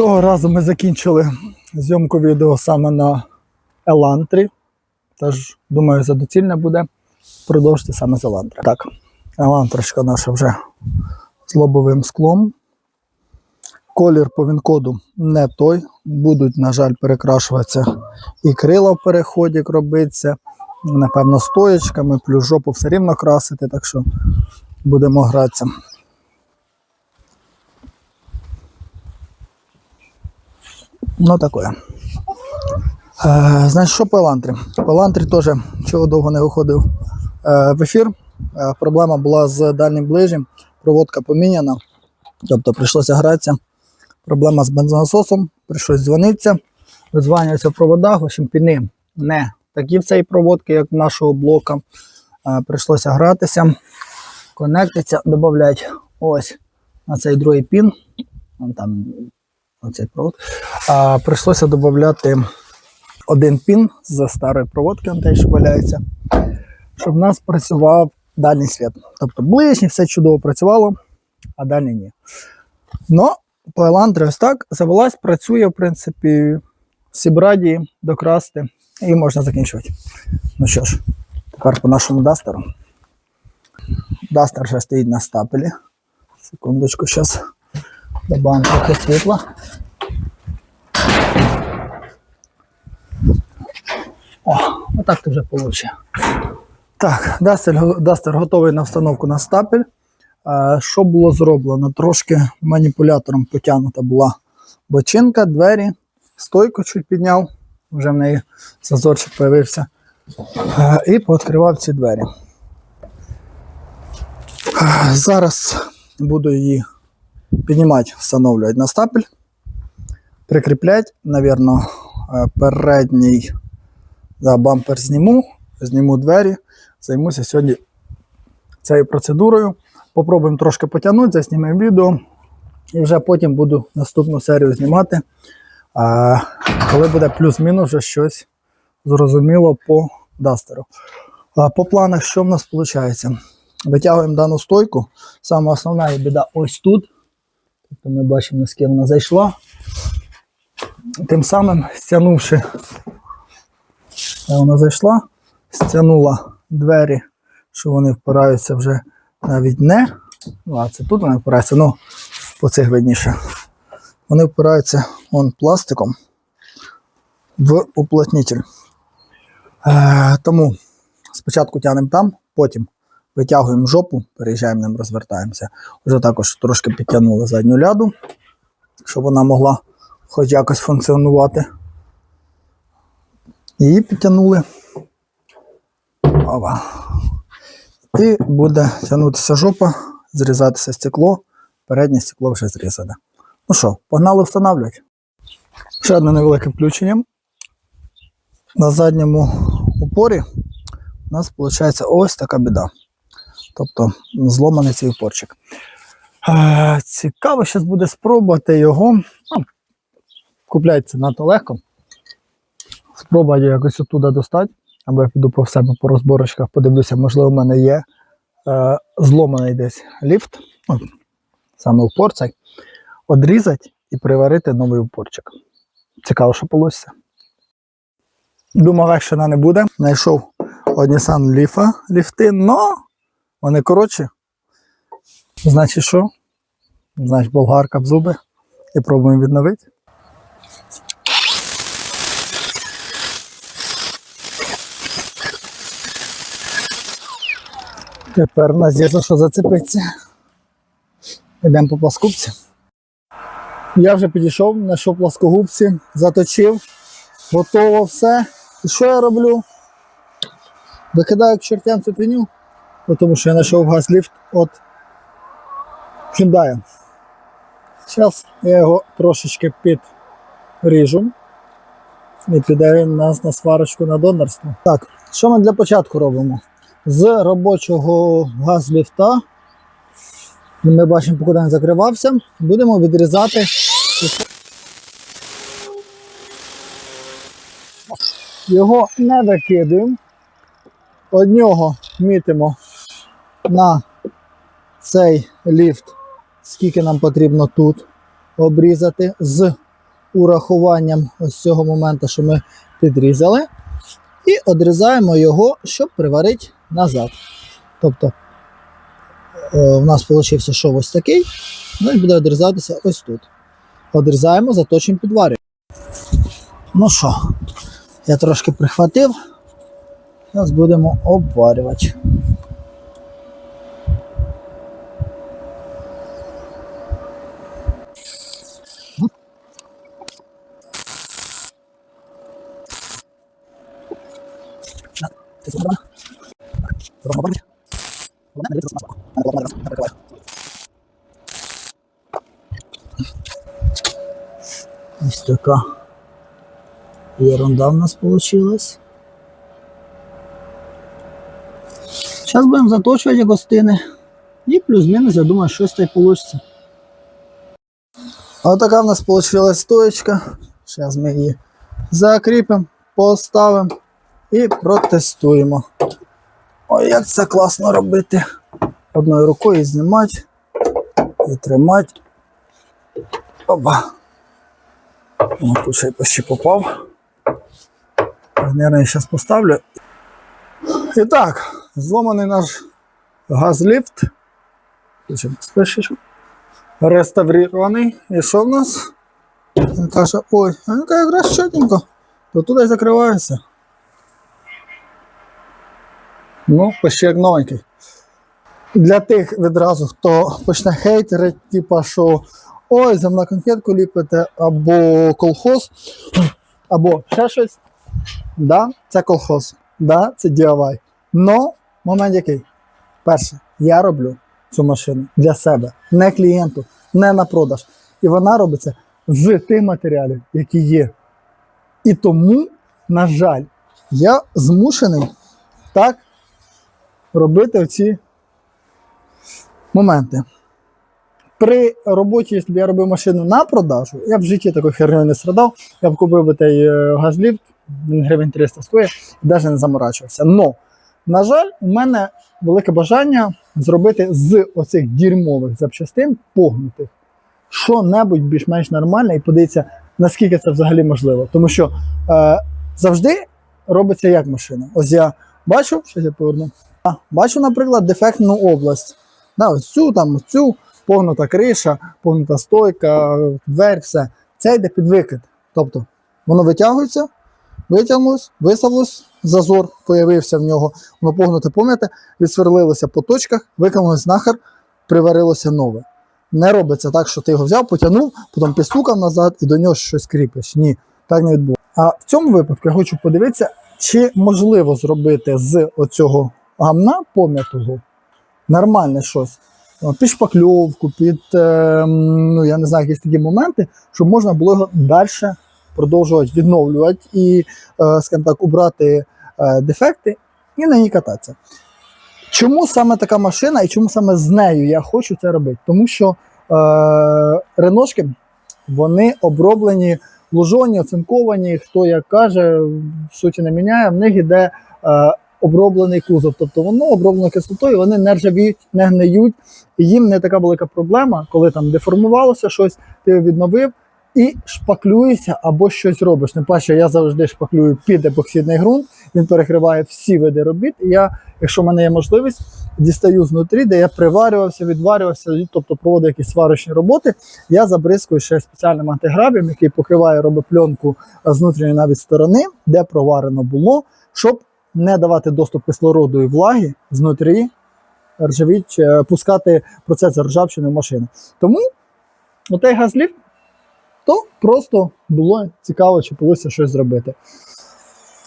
Того разу ми закінчили зйомку відео саме на Елантрі. Тож, думаю, за доцільне буде продовжити саме з Елантри. Так, Елантрочка наша вже з лобовим склом. Колір по вінкоду не той. Будуть, на жаль, перекрашуватися і крила в переході робиться. Напевно, стоєчками, плюс жопу все рівно красити, так що будемо гратися. Ну, таке. Е, значить, що по Елантрі? По Елантрі теж чого довго не виходив е, в ефір. Е, проблема була з дальнім ближнім, проводка поміняна, тобто прийшлося гратися. Проблема з бензонасосом, прийшлося дзвонитися, визванюються в проводах, в піни не такі в цій проводки, як в нашого блока. Прийшлося гратися, конектиться, додають ось на цей другий пін. Вон там оцей провод. А, прийшлося додати один пін з старої проводки, он те, що валяється, щоб в нас працював дальній світ. Тобто ближній все чудово працювало, а дальній ні. Ну, по ось так завелась, працює, в принципі, всі б раді докрасти і можна закінчувати. Ну що ж, тепер по нашому дастеру. Дастер вже стоїть на стапелі. Секундочку, зараз добавимо трохи світла. О, отак то вже вийде. Так, дастер, дастер готовий на встановку на стапель. Е, Що було зроблено? Трошки маніпулятором потягнута була бочинка, двері, стойку чуть підняв, вже в неї зазорчик з'явився. Е, І пооткривав ці двері. Е, Зараз буду її піднімати, встановлювати на стапель, прикріплять, навірно, е, передній да, бампер зніму, зніму двері, займуся сьогодні цією процедурою. Попробуємо трошки потягнути, заснімемо відео і вже потім буду наступну серію знімати. А, коли буде плюс-мінус вже щось зрозуміло по дастеру. А, по планах, що в нас виходить? Витягуємо дану стойку. Саме основна біда ось тут. Тобто ми бачимо, наскільки вона зайшла. Тим самим стягнувши, вона зайшла, стягнула двері, що вони впираються вже навіть не. Ну, а це тут вони впираються, ну, по цих видніше. Вони впираються вон, пластиком в уплотнитель. Е, тому спочатку тягнемо там, потім витягуємо жопу, переїжджаємо ним, розвертаємося. Вже також трошки підтягнули задню ляду, щоб вона могла хоч якось функціонувати. Її підтягнули. Ова. І буде тягнутися жопа, зрізатися стекло, переднє стекло вже зрізане. Ну що, погнали встановлювати. Ще одне невелике включення. На задньому упорі у нас виходить ось така біда. Тобто зломаний цей упорчик. Е, Цікаво, зараз буде спробувати його. Ну, купляється надто легко. Спробую якось оттуда достати, або я піду по себе по розборочках, подивлюся, можливо, в мене є е, зломаний десь ліфт, саме упор цей, одрізати і приварити новий упорчик. Цікаво, що вийде. Думав, легше не буде. Знайшов Однісан ліфа ліфти, но вони коротші. Значить що? Значить, болгарка в зуби і пробуємо відновити. Тепер в нас є за що зацепитися. Йдемо по пласкупці. Я вже підійшов, знайшов пласкогубці, заточив, готово все. І що я роблю? Викидаю к чертям цю пеню, тому що я знайшов газліфт від Hyundai. Зараз я його трошечки підріжу. І піде він нас на сварочку на донорство. Так, що ми для початку робимо? З робочого газліфта, ми бачимо, поки він закривався, будемо відрізати. Його не викидуємо. Од нього мітимо на цей ліфт, скільки нам потрібно тут обрізати з урахуванням ось цього моменту, що ми підрізали, і одрізаємо його, щоб приварити назад. Тобто е, в нас вийшов шов ось такий, ну і буде одрізатися ось тут. Одрізаємо, заточимо, підварюємо. Ну що, я трошки прихватив. Зараз будемо обварювати. Ось така ерунда в нас получилась. Зараз будемо заточувати гостини. І плюс-мінус, я думаю, щось та й вийде. Ось така в нас вийшла стоечка. Зараз ми її закріпимо, поставимо І протестуємо. Ой, як це класно робити. Одною рукою знімати і тримати. Опа. О, тут ще й почти попав. Наверное, зараз поставлю. І так, зломаний наш газліфт. Реставрований. І що в нас? Він каже, ой, а він каже, якраз чотенько. То туди закривається. Ну, як новенький. Для тих відразу, хто почне хейтерити, типа, що ой, за мною конфетку ліпите, або колхоз, або ще щось. Да, це колхоз. Да, це DIY. Но момент який? Перше, я роблю цю машину для себе, не клієнту, не на продаж. І вона робиться з тих матеріалів, які є. І тому, на жаль, я змушений так робити оці моменти. При роботі, якщо б я робив машину на продажу, я б в житті такою хернею не страдав, я б купив би той е, газліфт, він гривень 300 стоїть, і навіть не заморачувався. Но, на жаль, у мене велике бажання зробити з оцих дерьмових запчастин погнутих що-небудь більш-менш нормальне і подивитися, наскільки це взагалі можливо. Тому що е, завжди робиться як машина. Ось я бачу, що я поверну. Бачу, наприклад, дефектну область. Да, ось цю, там, цю, погнута криша, погнута стойка, дверь, все. Це йде під викид. Тобто воно витягується, витягнулось, виставилось, зазор появився в нього, воно погнуте пом'яте, відсверлилося по точках, викинулось нахер, приварилося нове. Не робиться так, що ти його взяв, потягнув, потім підстукав назад і до нього щось кріпиш. Ні, так не відбувається. А в цьому випадку я хочу подивитися, чи можливо зробити з оцього гамна пом'ятого нормальне щось. Під шпакльовку, під е, ну, я не знаю, якісь такі моменти, щоб можна було його далі продовжувати відновлювати і, е, скажімо так, убрати е, дефекти і на ній кататися. Чому саме така машина і чому саме з нею я хочу це робити? Тому що е, реношки вони оброблені, лужоні, оцинковані, хто як каже, в суті не міняє, в них іде е, оброблений кузов. Тобто воно оброблено кислотою, вони не ржавіють, не гниють. Їм не така велика проблема, коли там деформувалося щось, ти відновив і шпаклюєшся або щось робиш. Не паче, я завжди шпаклюю під епоксидний ґрунт, він перекриває всі види робіт. І я, якщо в мене є можливість, дістаю знутрі, де я приварювався, відварювався, тобто проводив якісь сварочні роботи, я забризкую ще спеціальним антиграбієм, який покриває, робить пленку е, з внутрішньої навіть сторони, де проварено було, щоб не давати доступ кислороду і влаги знутрі, ржавіть, е, пускати процес ржавчини в машину. Тому отей газліфт, то просто було цікаво, чи вийде щось зробити.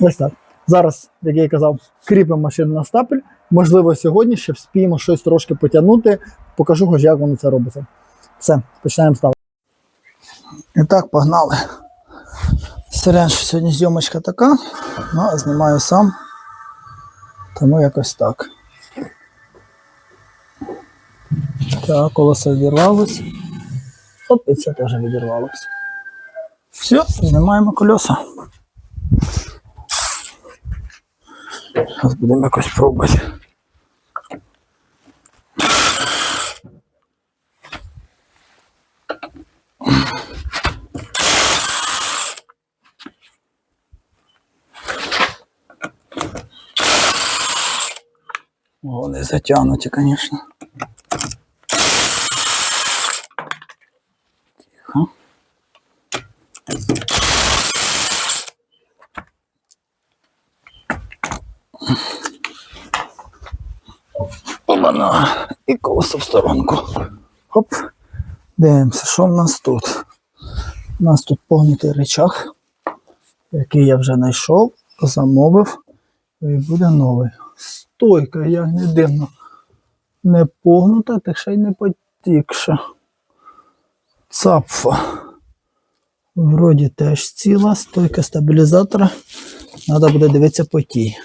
Ось так. Зараз, як я казав, кріпимо машину на стапель. Можливо, сьогодні ще вспіємо щось трошки потягнути. Покажу, хоч як воно це робиться. Все, починаємо ставити. І так, погнали. Сорян, що сьогодні зйомочка така, ну, знімаю сам. Тому якось так. Так, колесо відірвалось. Оп, і це теж відірвалось. Все, знімаємо колеса. Зараз будемо якось пробувати. Вони затягнуті, звісно. Тихо. Опана. І колесо в сторонку. Хоп. Дивимося, що в нас тут. У нас тут погнутий речах, який я вже знайшов, замовив, і буде новий. Стойка, як не дивно. Не погнута, та ще й не потікша. Цапфа. Вроді теж ціла, стойка стабілізатора. Треба буде дивитися по тій.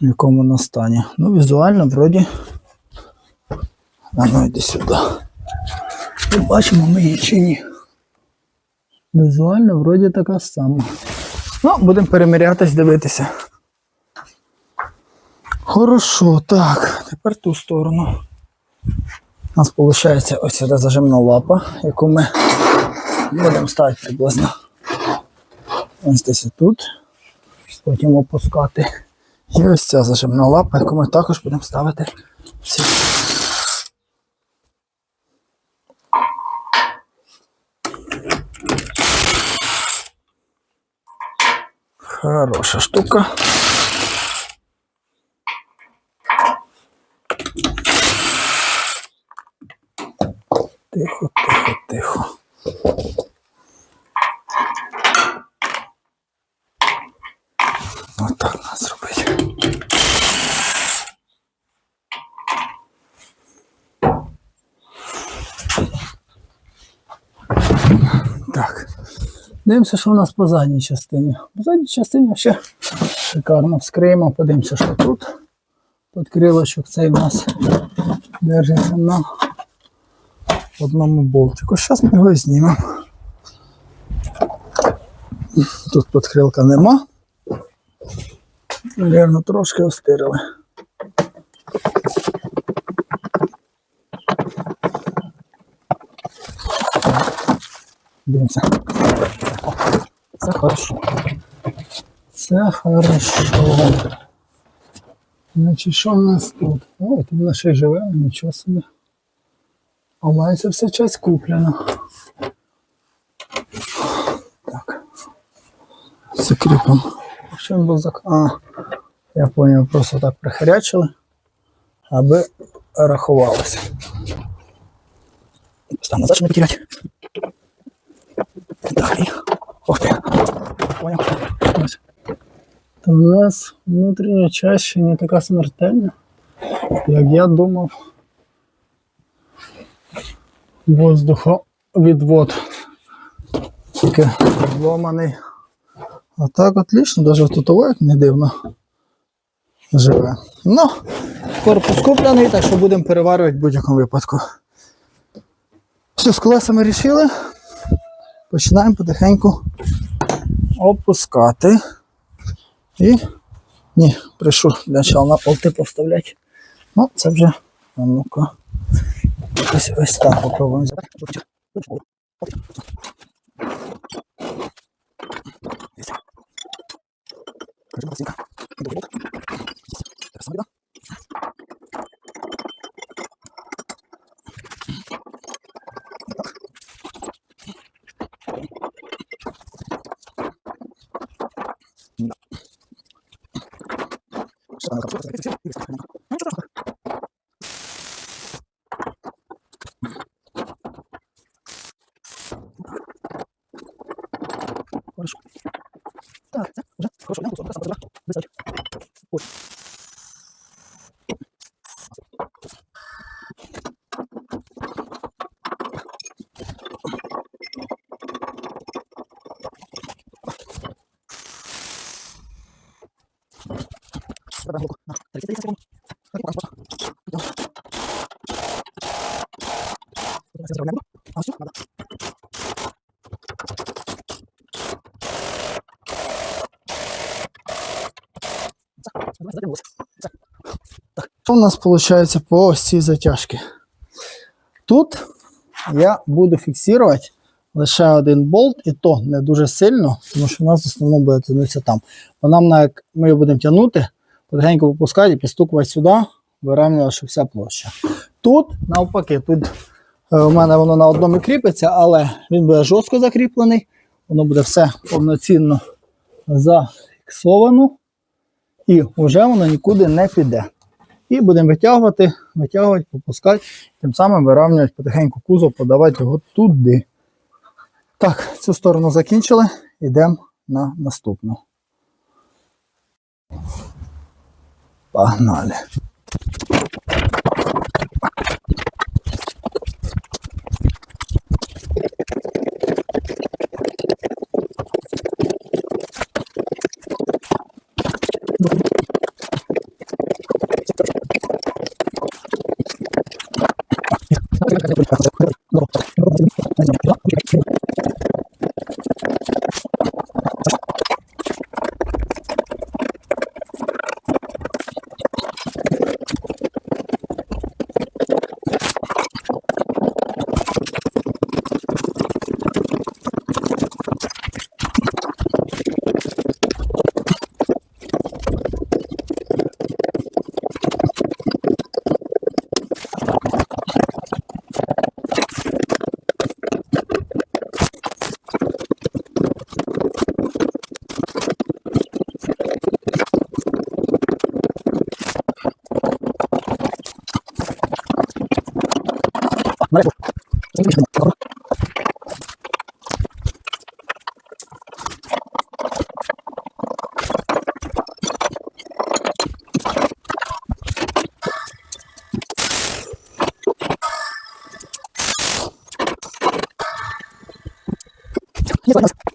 В якому вона стані. Ну, візуально, вроді. А ну йди сюди. Побачимо ми її чи ні. Візуально вроді така сама. Ну, будемо перемірятись, дивитися. Хорошо, так, тепер ту сторону. У нас виходить ось сюди зажимна лапа, яку ми будемо ставити приблизно. Ось десь тут. Потім опускати. І ось ця зажимна лапа, яку ми також будемо ставити. Хороша штука. Тихо, тихо, тихо. Отак нас зробити. Так. Дивимося, що у нас по задній частині. По задній частині ще шикарно вскриємо, подивимося, що тут. Тут крилочок цей у нас держиться на одному болтику. Зараз ми його знімемо. Тут підкрилка нема. Наверно, трошки остирили. Дивимося. О, Це хорошо. Це хорошо. Значить, що в нас тут? Ой, тут вона ще й живе, нічого собі. Але це все часть куплена. Так. Закріпимо. Що він був зак... А, я поняв, просто так прихарячили, аби рахувалося. Став назад, щоб Ти. Ось. У нас внутрішня часть ще не така смертельна, як я думав. Воздуховідвод. Тільки зломаний. А так отлично, навіть тут як не дивно живе. Ну, корпус куплений, так що будемо переварювати в будь-якому випадку. Все, з колесами рішили. Починаємо потихеньку опускати. І. Ні, прийшов для начала на полти поставляти. Ну, це вже. А ну-ка. Ось, ось так попробуємо забрати. Хорошо. 是那个，不是那个，是那个，不是那个。Що у нас виходить по ось цій затяжці? Тут я буду фіксувати лише один болт, і то не дуже сильно, тому що у нас в основному буде тягнутися там. Бо нам, на- як ми його будемо тягнути, потихеньку попускати і підстукувати сюди, вирівнювати, що вся площа. Тут, навпаки, тут е, у мене воно на одному кріпиться, але він буде жорстко закріплений, воно буде все повноцінно зафіксовано, і вже воно нікуди не піде. І будемо витягувати, витягувати, попускати, тим самим вирівнювати потихеньку кузов, подавати його туди. Так, цю сторону закінчили, йдемо на наступну. Погнали. Thank you. 你死我捏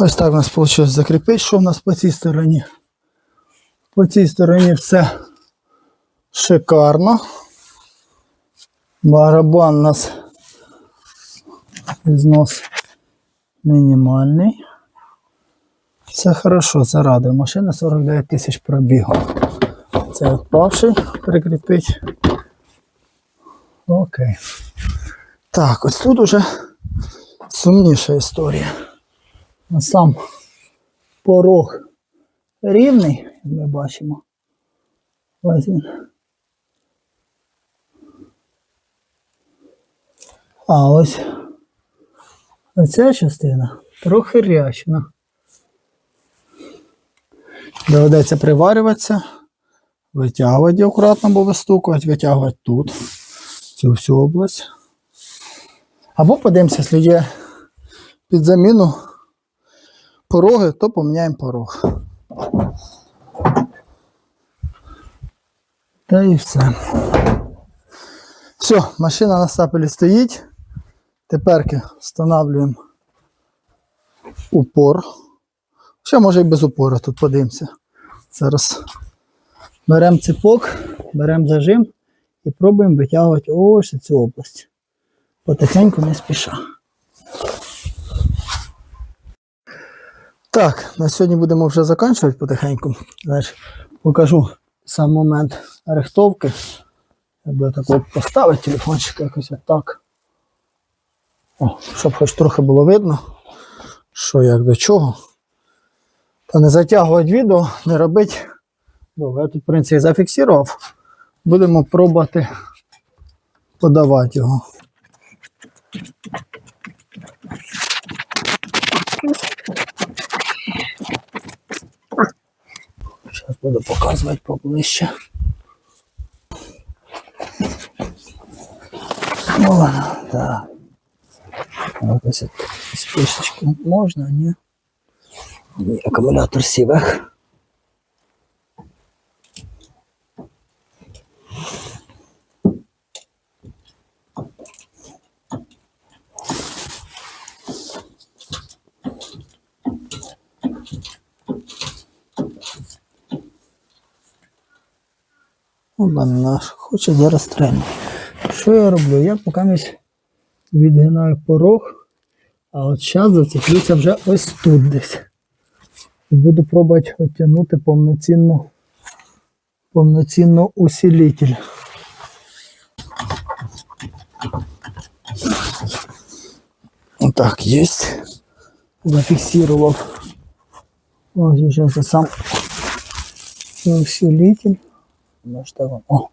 Ось так у нас вийшло закріпити, що в нас по цій стороні. По цій стороні все шикарно. Барабан у нас знос мінімальний. Все хорошо, радує. Машина 49 тисяч пробігу. Це відпавший прикріпить. Окей. Так, ось тут уже сумніша історія. Сам порог рівний, як ми бачимо. Ось він. А ось оця частина трохи рячна. Доведеться приварюватися, витягувати акуратно, бо вистукувати, витягувати тут, цю всю область. Або подивимося, якщо під заміну пороги, то поміняємо порог. Та і все. Все, машина на стапелі стоїть. Тепер встановлюємо упор. Ще може і без упора тут подивимося. Зараз беремо ципок, беремо зажим і пробуємо витягувати ось цю область. Потихеньку не спіша. Так, на сьогодні будемо вже закінчувати потихеньку. Знаєш, покажу сам момент рихтовки. Буду так поставити телефончик якось отак. О, щоб хоч трохи було видно, що як до чого. Та не затягувати відео, не робити. довго. Я тут, в принципі, зафіксував. Будемо пробувати подавати його. Буду показувати поближче. О, так. Ось ось спишечки можна, ні? Акумулятор сівих. Обана, хоче зараз тренер. Що я роблю? Я поки місь відгинаю порог, а от зараз зацеплюся вже ось тут десь. Буду пробувати отягнути повноцінну, повноцінну усилитель. Так, есть. Зафиксировав. Ось я сам усилитель. Так, О.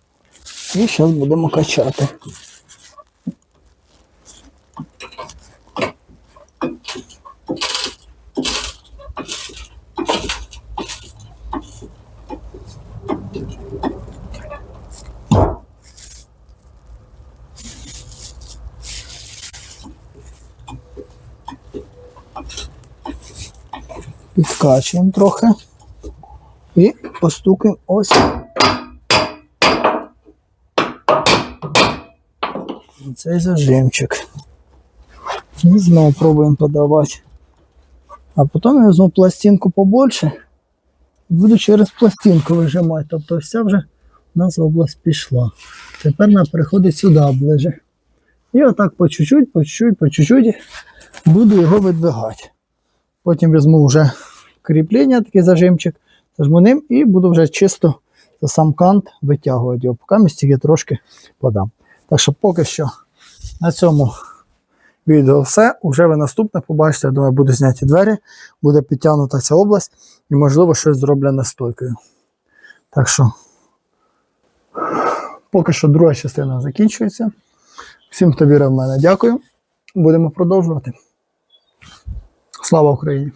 І зараз будемо качати. Підкачуємо трохи і постукаємо ось цей зажимчик. І знову пробуємо подавати. А потім я візьму пластинку побольше і буду через пластинку вижимати. Тобто вся вже у нас область пішла. Тепер нам переходить сюди ближе. І отак по чуть-чуть, по чуть-чуть, по чуть-чуть буду його видвигати. Потім візьму вже кріплення, такий зажимчик, зажму ним і буду вже чисто сам кант витягувати його, поки ми трошки подам. Так що поки що на цьому відео все. Уже ви наступне побачите, я думаю, буду зняті двері, буде підтягнута ця область і, можливо, щось зроблю настойкою. Так що, поки що друга частина закінчується. Всім, хто вірив в мене, дякую. Будемо продовжувати. Слава Україні!